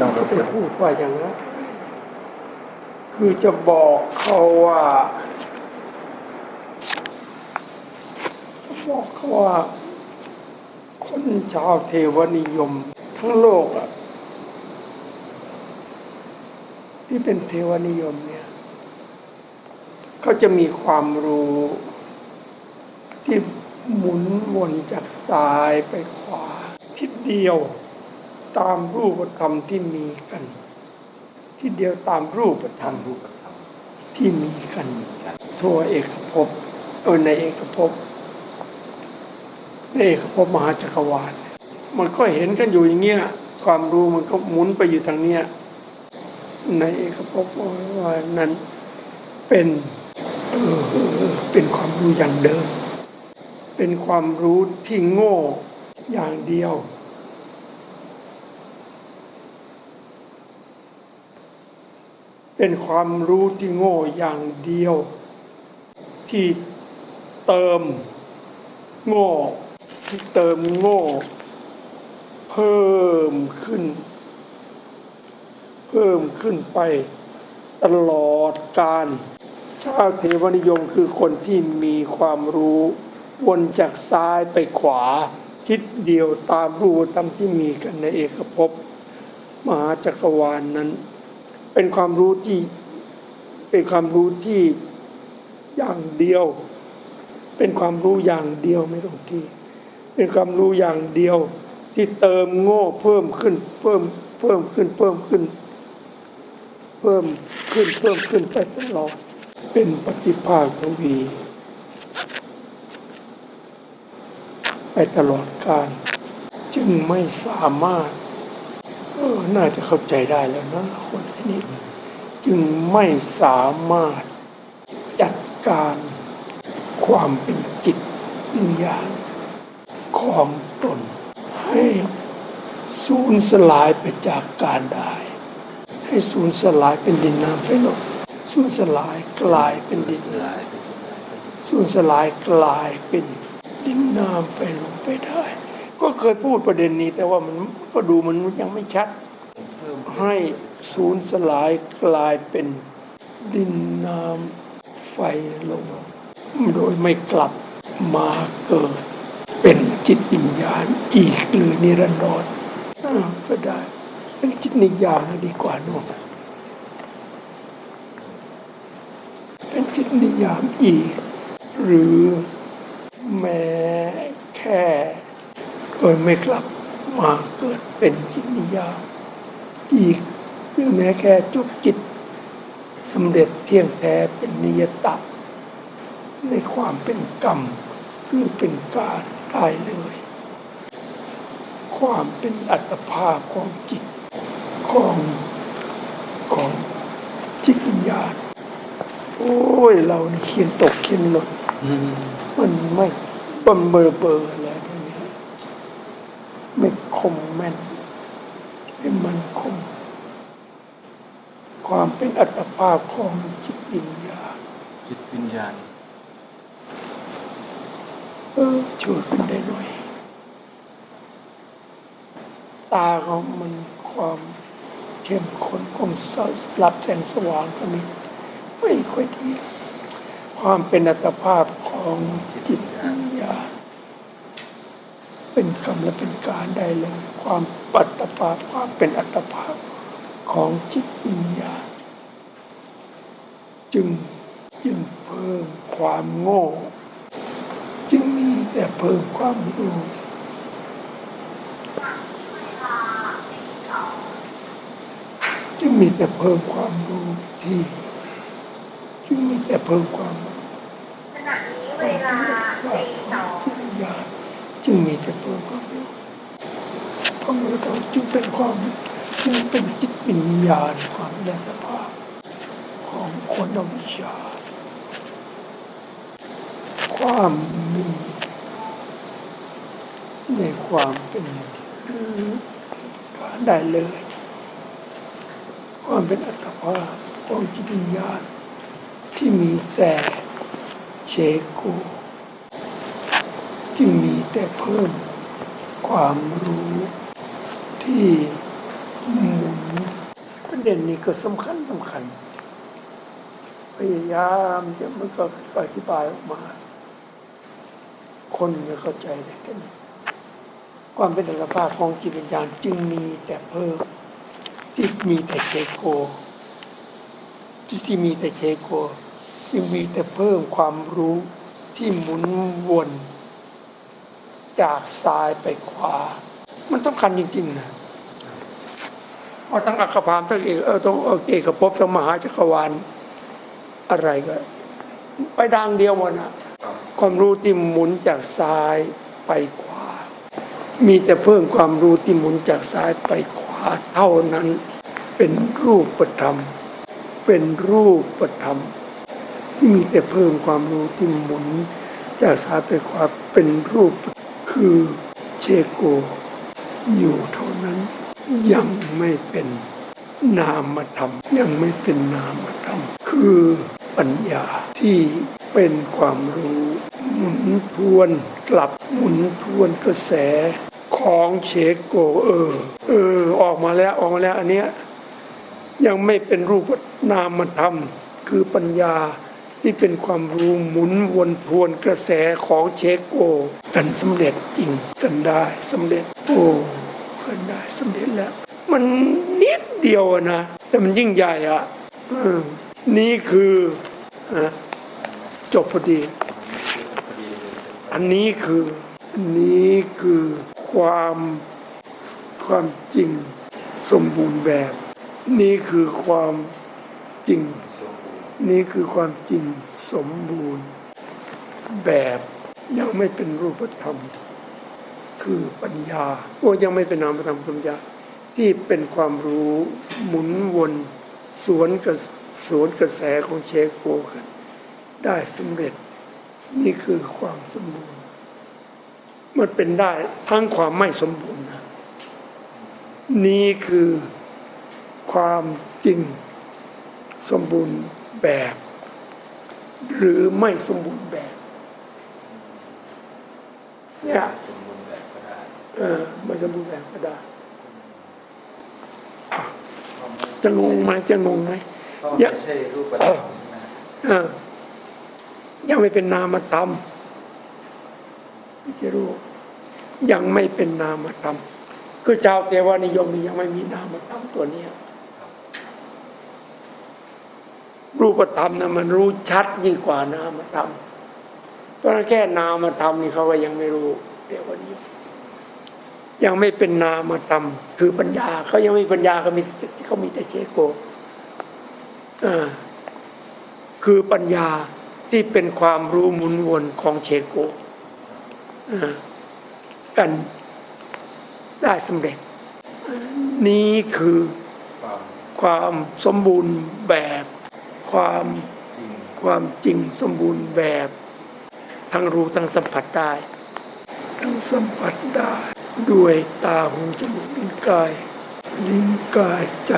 ต้องรจะบไปพูดว่าอย่างนั้นคือจะบอกเขาว่าจะบอกเขาว่า คนชาวเทวนิยมทั้งโลกอะที่เป็นเทวนิยมเนี่ยเขาจะมีความรู้ที่หมุนวนจากซ้ายไปขวาทิศเดียว ตามรูปธรรมที่มีกันทิศเดียวตามรูปธรรมรูปธรรมที่มีกันทั่วเอกภพเออในเอกภพในเอกภพมหาจักรวาลมันก็เห็นกันอยู่อย่างเงี้ยความรู้มันก็หมุนไปอยู่ทางเนี้ยในเอกภพว่านั้นเป็นเออเป็นความรู้อย่างเดิม เป็นความรู้ที่โง่อย่างเดียว เป็นความรู้ที่โง่อย่างเดียว ที่เติมโง่ที่เติมโง่ เพิ่มขึ้น เพิ่มขึ้นไปตลอดการชาวเทวนิยมคือคนที่มีความรู้วนจากซ้ายไปขวาทิศเดียวตามรูปธรรมที่มีกันในเอกภพมหาจักรวาลนนั้น เป็นความรู้ที่เป็นความรู้ที่อย่างเดียว เป็นความรู้อย่างเดียวไม่ต้องที่ เป็นความรู้อย่างเดียวที่เติมโง่เพิ่มขึ้นเพิ่มเพิ่มขึ้นเพิ่มขึ้น เพิ่มขึ้นเพิ่มขึ้นไปตลอดเป็นปฏิภาคทวี ไปตลอดการ จึงไม่สามารถ เออน่าจะเข้าใจได้แล้วนะคนนนี้ จึงไม่สามารถจัดการความเป็นจิตวิญญาณของตนให้สูญสลายไปจากการได้ ให้สูญสลายเป็นดินน้ำไฟลมสูญสลายกลายเป็นดินลายสูญสลายกลายเป็นดินน้ำไฟลมไปได้ ก็เคยพูดประเด็นนี้แต่ว่ามันก็ดูมันยังไม่ชัด ให้สูญสลายกลายเป็นดินน้ำไฟลมโดยไม่กลับมาเกิด เป็นจิตวิญญาณอีกหรือนิรันดรก็ได้เป็นจิตนิยามดีกว่าเนอะเป็นจิตนิยามอีก หรือแม้แค่โดยไม่กลับมาเกิดเป็นจิตนิยาม อีกหรือแม้แค่จุกจิตสำเร็จเที่ยงแท้เป็นนิยตะในความเป็นกรรมหรือเป็นการตายเลย ความเป็นอัตภาพของจิตของของจิตวิญญาณโอ้ย เราเขียนตกเขียนหล่นมันไม่บันเบอร์เบอร์อะไรพวกนี้ไม่คมแม่นไม่มันคง ความเป็นอัตภาพของจิตวิญญาณจิตวิญญาณเออช่วยขึ้นได้หน่อย ตาเขามันความเข้มข้นของสรับแสงสว่างตรงนี้ไม่ค่อยดีความเป็นอัตภาพของจิตวิญญาณเป็นคำและเป็นการได้เลย ความอัตภาพความเป็นอัตภาพ ของจิตวิญญาณจึงจึงเพิ่มความโง่ จึงมีแต่เพิ่มความรู้จึงมีแต่เพิ่มความรู้ที่ จึงมีแต่เพิ่มความรู้ขณะนี้เวลาตีสองจิตวิญญาณจึงมีแต่เพิ่มความรู้ความรู้เราจึงเป็นความ จึงเป็นจิตวิญญาณความยันภาพของคนอวิชา ความมีในความเป็นการได้เลย ความเป็นอัตภาพของจิตวิญญาณที่มีแต่เชโกจึงมีแต่เพิ่มความรู้ที่ เด็นนี้ก็สำคัญสำคัญ พยายามจะมันก็อธิบายออกมา คนจะเข้าใจได้แค่นี้ความเป็นอัตภาพของจิตวิญญาณจึงมีแต่เพิ่มที่มีแต่เคโกที่ที่มีแต่เคโกจึงมีแต่เพิ่มความรู้ที่หมุนวน จากซ้ายไปขวา มันสำคัญจริง ๆ นะ เพราะทั้งอัคคพามทั้งเอกเออต้องเอกภพทั้งมหาจักรวาลอะไรก็ไปทางเดียวหมดนะความรู้ที่หมุนจากซ้ายไปขวา มีแต่เพิ่มความรู้ที่หมุนจากซ้ายไปขวาเท่านั้น เป็นรูปธรรม เป็นรูปธรรม ที่มีแต่เพิ่มความรู้ที่หมุน จากซ้ายไปขวาเป็นรูปคือเชโกอยู่เท่านั้น ยังไม่เป็นนามธรรม ยังไม่เป็นนามธรรม คือปัญญาที่เป็นความรู้หมุนทวนกลับหมุนทวนกระแสของเชโกเออ เออ ออกมาแล้วออกมาแล้วอันเนี้ยยังไม่เป็นรูปนามธรรม คือปัญญาที่เป็นความรู้หมุนวนทวนกระแสของเชโกกันสำเร็จจริงกันได้สำเร็จโอ้ กันได้สำเร็จแล้ว มันนิดเดียวนะ แต่มันยิ่งใหญ่อะเออนี่คือจบพอดี อันนี้คืออันนี้คือความความจริงสมบูรณ์แบบ นี่คือความจริง นี่คือความจริงสมบูรณ์แบบยังไม่เป็นรูปธรรม คือปัญญาโอ้ยังไม่เป็นนามธรรมปัญญาที่เป็นความรู้หมุนวนสวนกับสวนกระแสของเชโกกันได้สำเร็จ นี่คือความสมบูรณ์ มันเป็นได้ทั้งความไม่สมบูรณ์นะนี่คือความจริงสมบูรณ์แบบ หรือไม่สมบูรณ์แบบเนี่ย ได้เออไม่สมบูรณ์แบบก็ได้ จะงงไหมจะงงไหมก็อย่าไม่ใช่รูปธรรมนะเออยังไม่เป็นนามธรรมไม่ใช่รู้ยังไม่เป็นนามธรรมคือชาวเทวานิยมนี่ยังไม่มีนามธรรมตัวเนี้ยรูปธรรมนะมันรู้ชัดยิ่งกว่านามธรรมเพราะฉะนั้นแค่นามธรรมนี่เขาก็ยังไม่รู้เทวานิยม ยังไม่เป็นนามธรรมคือปัญญาเขายังไม่มีปัญญาเขามีเขามีแต่เชโกคือปัญญาที่เป็นความรู้หมุนวนของเชโกกันได้สำเร็จ นี้คือความสมบูรณ์แบบความความจริงสมบูรณ์แบบ ทั้งรู้ทั้งสัมผัสได้ ทั้งสัมผัสได้ ด้วยตาหูจมูกลิ้นกายลิ้นกายใจ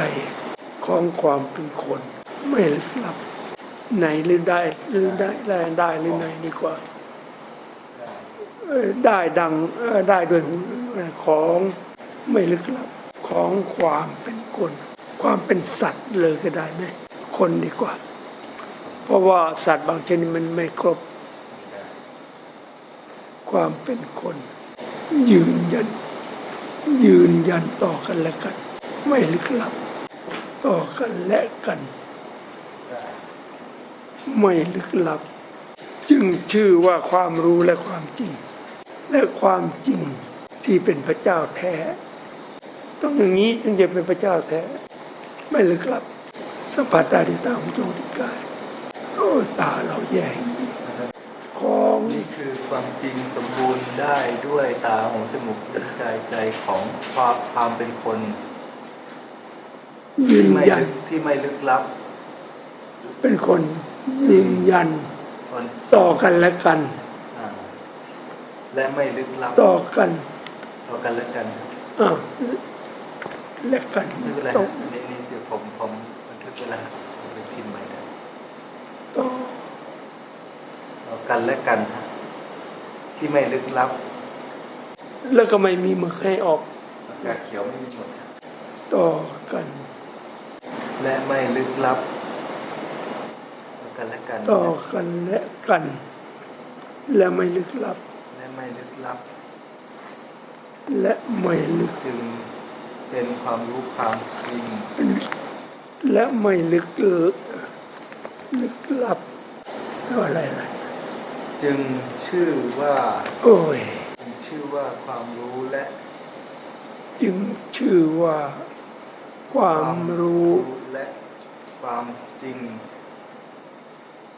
ของความเป็นคน ไม่ลึกลับไหนหรือได้หรือได้ได้ได้หรือไหนดีกว่าได้ดังได้ด้วยของไม่ลึกลับของความเป็นคน ความเป็นสัตว์เลยก็ได้ไหมคนดีกว่า เพราะว่าสัตว์บางชนิดมันไม่ครบ ความเป็นคน ยืนยัน ยืนยันต่อกันและกัน ไม่ลึกลับ ต่อกันและกัน ไม่ลึกลับ จึงชื่อว่าความรู้และความจริง และความจริงที่เป็นพระเจ้าแท้ ต้องอย่างนี้จึงจะเป็นพระเจ้าแท้ ไม่ลึกลับสัมผัสได้ด้วยตาหูจมูกกายโอ้ตาเราแย่ ของนี่คือความจริงสมบูรณ์ได้ด้วยตาหูจมูกลิ้นกายใจของความความเป็นคนยืที่นไม่ยันลึกที่ไม่ลึกลับ เป็นคนยืนยันคนต่อกันและกันอ่าและไม่ลึกลับต่อกัน ต่อกันและกันอ่าและกันไม่เป็นไรต่ออันนี้นี่เดี๋ยวผมผมบันทึกเวลาผมไปพิมพ์ใหม่ได้ต่อต่อ กันและกัน ที่ไม่ลึกลับ แล้วก็ไม่มีหมึกให้ออกอากาศเขียวไม่มีหมดต่อกัน และไม่ลึกลับ กันและกัน ต่อกันและกัน และไม่ลึกลับ และไม่ลึกลับ และไม่ลึกจึงเป็นความรู้ความจริงและไม่ลึกลึกลับเท่าอะไรล่ะ จึงชื่อว่าโอ้ยจึงชื่อว่าความรู้และ จึงชื่อว่า ความรู้และความจริง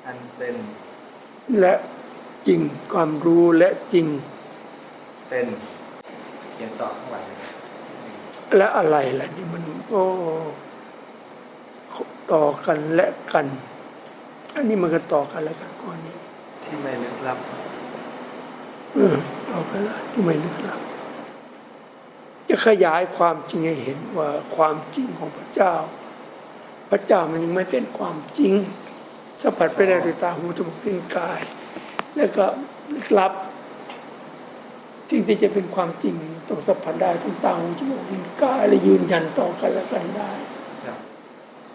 อันเป็น และจริงความรู้และจริง เป็นเขียนต่อข้างหลังเลยและอะไรล่ะนี่มันโอ้ต่อกันและกัน อันนี้มันก็ต่อกันและกันก้อนนี้ ที่ไม่ลึกลับ เออต่อกันและที่ไม่ลึกลับ จะขยายความจริงให้เห็นว่าความจริงของพระเจ้า พระเจ้ามันยังไม่เป็นความจริงสัมผัสไปได้ด้วยตาหูจมูกลิ้นกาย แล้วก็ลึกลับสิ่งที่จะเป็นความจริงต้องสัมผัสได้ทั้งตาหูจมูกลิ้นกายและยืนยันต่อกันและกันได้ครับ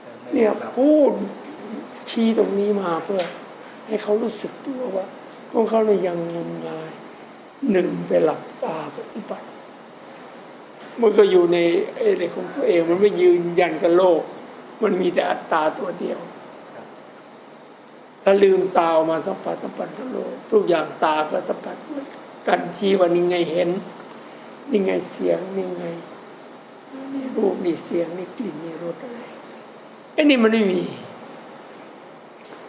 แต่ไม่เนี่ยลึกลับพูดชี้ตรงนี้มาเพื่อ ให้เขารู้สึกตัวว่าของเขาเนี่ยยังงมงายหนึ่งไปหลับตาปฏิบัติ มันก็อยู่ในอ้ในของตัวเอง มันไม่ยืนยันกับโลก มันมีแต่อัตตาตัวเดียว ถ้าลืมตาออกมาสัมผัสสัมผัสกับโลก ทุกอย่างตาก็สัมผัสด้วกันชี้ว่านี่ไงเห็น นี่ไงเสียงนี่ไงนี่รูปนี่เสียงนี่กลิ่นนี่รสอะไรไอ้นี่มันไม่มี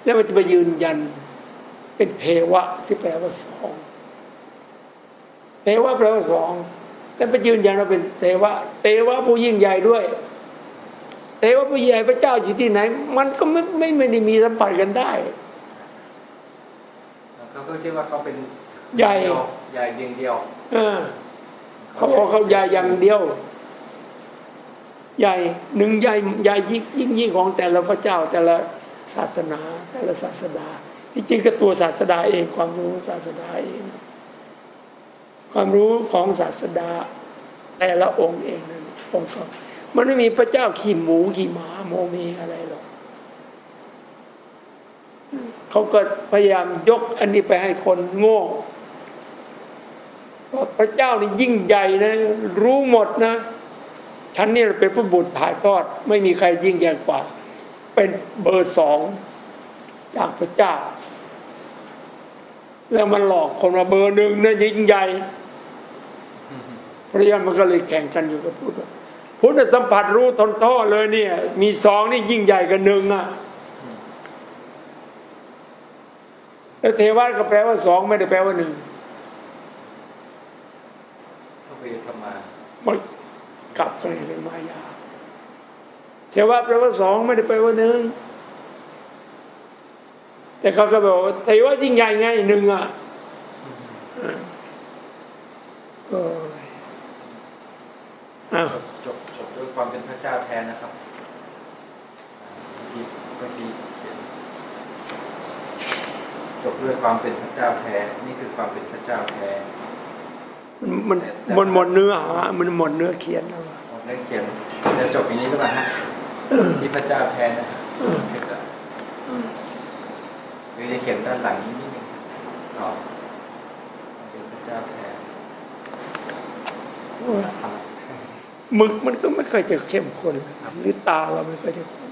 แล้วมันจะไปยืนยันเป็นเทวะสิแปลว่าสองเทวะแปลว่าสองแต่ไปยืนยันว่าเป็นเทวะเทวะผู้ยิ่งใหญ่ด้วยเทวะผู้ยิ่งใหญ่พระเจ้าอยู่ที่ไหน มันก็ไม่ไม่ไม่ได้มีสัมผัสกันได้เขาก็คิดว่าเขาเป็นใหญ่เดียวใหญ่เดียงเดียวเออเขาบอกเขาใหญ่อย่างเดียว ใหญ่หนึ่งใหญ่ใหญ่ยิ่งยิ่งยิ่งของแต่ละพระเจ้าแต่ละ ศาสนาแต่ละศาสดาที่จริงก็ตัวศาสดาเองความรู้ศาสดาเอง ความรู้ของศาสดาแต่ละองค์เองนั่นองค์เขามันไม่มีพระเจ้าขี่หมูขี่หมาโมเมอะไรหรอกเขาก็พยายามยกอันนี้ไปให้คนโง่ว่าพระเจ้านี่ยิ่งใหญ่นะ รู้หมดนะฉันนี่เป็นผู้บุตรถ่ายทอด ไม่มีใครยิ่งใหญ่กว่า เป็นเบอร์สองจากพระเจ้า แล้วมันหลอกคนมาเบอร์หนึ่งนะยิ่งใหญ่เพราะฉะนั้นมันก็เลยแข่งกันอยู่กับพุทธพุทธสัมผัสรู้ทนท่อเลยเนี่ย มีสองนี่ยิ่งใหญ่กับหนึ่งอะแล้วเทวะก็แปลว่าสองไม่ได้แปลว่าหนึ่งเขาไปทำมามันกลับกันเลยมายา เทวะแปลว่าสองไม่ได้แปลว่าหนึ่งแต่เขาก็บอกว่าเทวะยิ่งใหญ่ไงหนึ่งอะเอออ้าวจบจบด้วยความเป็นพระเจ้าแทนนะครับพี่ก็ดีเขียนจบด้วยความเป็นพระเจ้าแทนนี่คือความเป็นพระเจ้าแทนมันมันหมดหมดเนื้อหามันหมดเนื้อเขียนแล้วอะผมได้เขียนจะจบอย่างนี้หรือเปล่าฮะ ที่พระเจ้าแทนนะครับเขียนอะหรือจะเขียนด้านหลังนี้นิดนึงอ๋อเป็นพระเจ้าแทนโอ้ยหมึกมันก็ไม่เคยจะเข้มข้นหรือตาเราไม่เคยจะข้น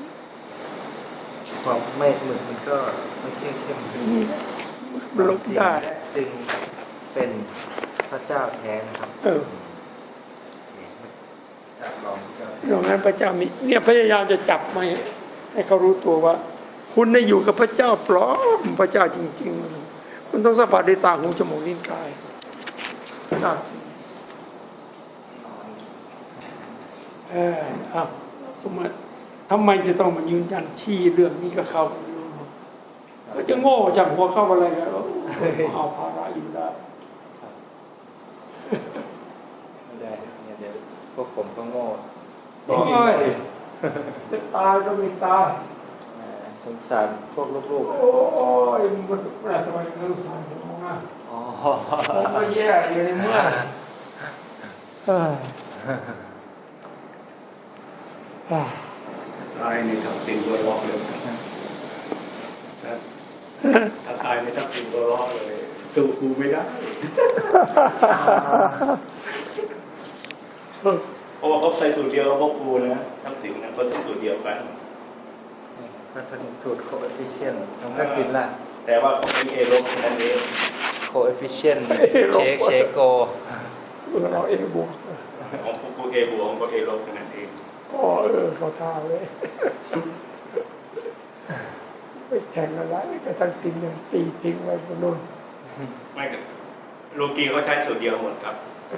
ความไม่หมึกมันก็ไม่เข้มเข้มขึ้นมันลบได้จึงเป็นพระเจ้าแท้นะครับ เออ จากรองพระเจ้าแท้ ดังนั้นพระเจ้ามีเนี่ยพยายามจะจับมาให้ให้เขารู้ตัวว่า คุณได้อยู่กับพระเจ้าปลอมพระเจ้าจริง ๆ คุณต้องสัมผัสด้วยตาหูจมูกลิ้นกายพระเจ้าจริงเออเอาก็มาทำไมจะต้องมายืนยันชี้เรื่องนี้กับเขาเขาจะโง่จากหัวเข้าอะไรกันเอาภาระอยู่ได้ ไม่ได้เนี่ยเดี๋ย วพวกผมก็โง่โอ้ยจะตายก็ไม่ตายอ่าสงสารพวกลูกโอ้ยมันมันทำไมไม่รู้สารผมนะๆอ๋อผมก็แย่อยู่ในเมื่อเอ้ยอ่าตายในทักษิณตัวร้องเลยถ้าตายในทักษิณตัวร้องเลย สู้ครูไม่ได้ เพราะว่าเขาใส่สูตรเดียวกับพวกครูนะทักษิณนะเขาใส่สูตรเดียวกัน ก็เป็นสูตร coefficient ของทักษิณล่ะ แต่ว่าเขาเป็นเอลบแค่นั้นเอง coefficient เชคเชโกเออเราเองบวกของพวกครูเอบวกของพวกเอลบแค่นั้นเองก็เออเขาท่าเลยไปแข่งอะไรกับทั้งสิ้นเนี่ยตีทิ้งไว้บนนู้นไม่กับลูกีเขาใช้สูตรเดียวหมดครับ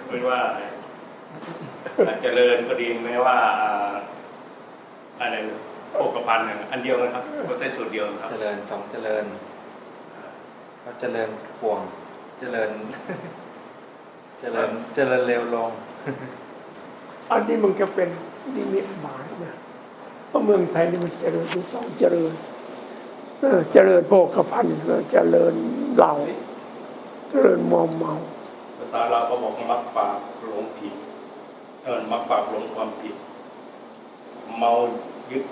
ไม่ว่าอาจ เจริญก็ดีไม่ว่าอ่าอะไรโภคภัณฑ์เนี่ยอันเดียวนะครับเขาใช้สูตรเดียวนะครับ เจริญสองเจริญเขาเจริญป่วง เจริญ เจริญเจริญเร็วลง อันนี้มันก็เป็นนิมิตหมายนะเพราะเมืองไทยนี่มันเจริญที่สองเจริญเออเจริญโภคภัณฑ์ก็เจริญเหล่าเจริญมอมเมา ภาษาเราก็บอกมักปากหลงผิด เออมักปากหลงความผิด เมายึด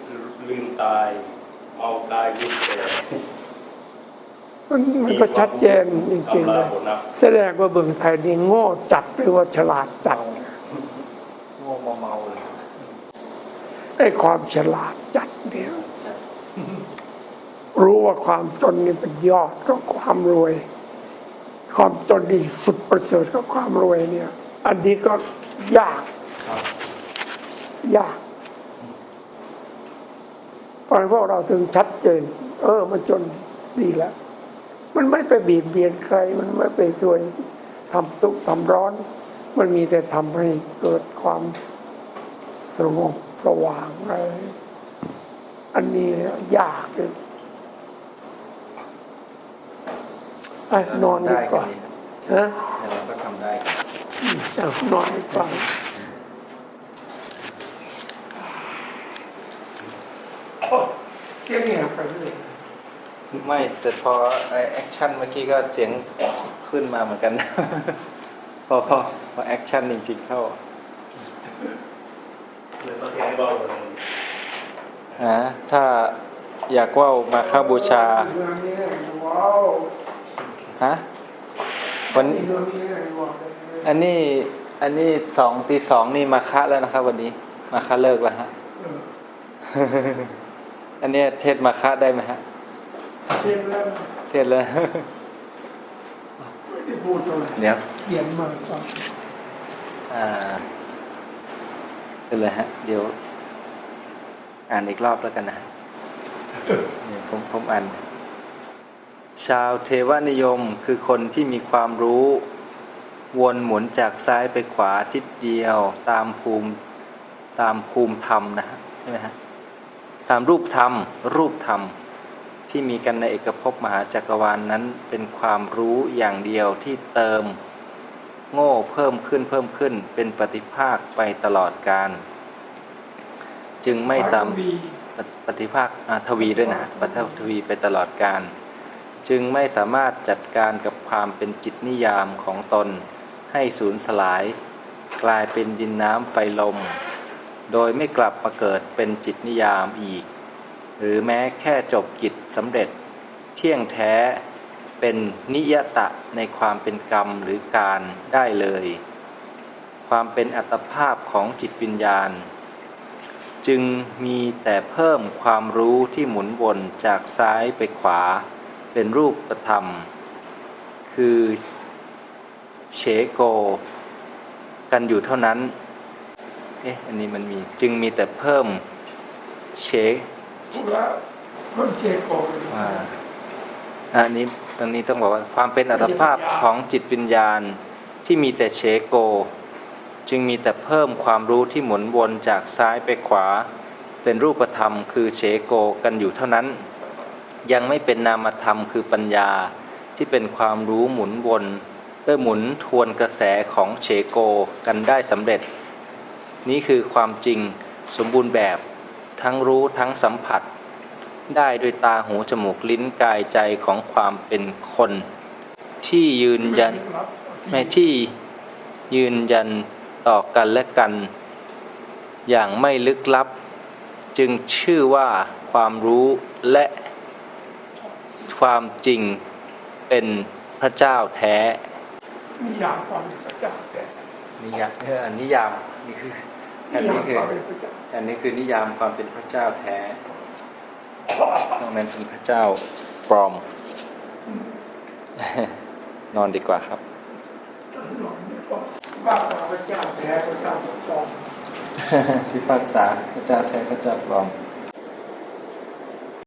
ลืมตาย เมากายยึดแต่มันมันก็ชัดเจนจริงๆทำเลลายยผลนับแสดงว่าเมืองไทยนี่โง่จัดหรือว่าฉลาดจัดโง่เมาๆเลยไอ้ความฉลาดจัดเนี่ยจะรู้ว่าความจนนี่เป็นยอดของความรวย ความจนนี่สุดประเสริฐของความรวยเนี่ย อันนี้ก็ยากครับ ยากเพราะฉะนั้นพวกเราถึงชัดเจน เออ มันจนดีแล้ว มันไม่ไปบีบเบียนใคร มันไม่ไปช่วยทำทุกข์ทำร้อน มันมีแต่ทำให้เกิดความสงบสว่างอะไรอันนี้ยากเลยไปนอนดีกว่าฮะแต่เราก็ทำได้ครับเอานอนดีกว่าโอ้เสียงเงียบไปเลยไม่แต่พอไอแอคชั่นเมื่อกี้ก็เสียงขึ้นมาเหมือนกัน พอพอพอแอคชั่นจริงๆเข้าเลยต้องเสียให้เบาเลยนะถ้าอยากว่าวมาเข้าบูชาเรื่องนี้ว้าวฮะวันเรื่องนี้ว้าวอันนี้อันนี้สองตีสองนี่มาคะแล้วนะครับ วันนี้ มาคะเลิกแล้วฮะ อันเนี้ยเทศมาคะได้ไหมฮะเสียงแล้วเทศแล้วไม่ได้พูดเท่าไหร่เดี๋ยวเขียนมาสองอ่าเป็นเลยฮะ เดี๋ยว อ่านอีกรอบแล้วกันนะฮะเดี๋ยวผมผมอ่านชาวเทวนิยมคือคนที่มีความรู้ วนหมุนจากซ้ายไปขวาทิศเดียว ตามภูมิตามภูมิธรรมนะฮะใช่ไหมฮะ ตามรูปธรรม รูปธรรมที่มีกันในเอกภพมหาจักรวาลนนั้นเป็นความรู้อย่างเดียวที่เติม โง่เพิ่มขึ้นเพิ่มขึ้นเป็นปฏิภาคไปตลอดการ จึงไม่สามวีปฏิภาคอ่าทวีด้วยนะปฏิทวีไปตลอดการ จึงไม่สามารถจัดการกับความเป็นจิตนิยามของตนให้สูญสลาย กลายเป็นดินน้ำไฟลม โดยไม่กลับมาเกิดเป็นจิตนิยามอีก หรือแม้แค่จบกิจสำเร็จ เที่ยงแท้เป็นนิยตะในความเป็นกรรมหรือการได้เลย ความเป็นอัตภาพของจิตวิญญาณ จึงมีแต่เพิ่มความรู้ที่หมุนวนจากซ้ายไปขวา เป็นรูปธรรม คือเฉโก กันอยู่เท่านั้น เอ๊ะอันนี้มันมีจึงมีแต่เพิ่มเฉพูดแล้วเพิ่มเจโกไปเลยอ่าอันนี้ตรงนี้ต้องบอกว่าความเป็นอัตภาพของจิตวิญญาณที่มีแต่เฉโก จึงมีแต่เพิ่มความรู้ที่หมุนวนจากซ้ายไปขวา เป็นรูปธรรมคือเฉโกกันอยู่เท่านั้น ยังไม่เป็นนามธรรมคือปัญญาที่เป็นความรู้หมุนวนเออหมุนทวนกระแสของเฉโกกันได้สำเร็จ นี่คือความจริงสมบูรณ์แบบทั้งรู้ทั้งสัมผัส ได้ด้วยตาหูจมูกลิ้นกายใจของความเป็นคน ที่ยืนยันรับไม่ที่ยืนยันต่อกันและกัน อย่างไม่ลึกลับ จึงชื่อว่าความรู้และความจริงเป็นพระเจ้าแท้ นิยามความเป็นพระเจ้าแต่นิยามเออนิยามนี่คือ อันินยานี้มคือความเป็นพระเจ้าอันนี้คือนิยามความเป็นพระเจ้าแท้นอกนั้นเป็นพระเจ้าปลอม นอนดีกว่าครับหลอนนี่ก็ว่าสาพระเจ้าแท้พระเจ้าปกครองพิพากษาพระเจ้าแท้พระเจ้าปลอม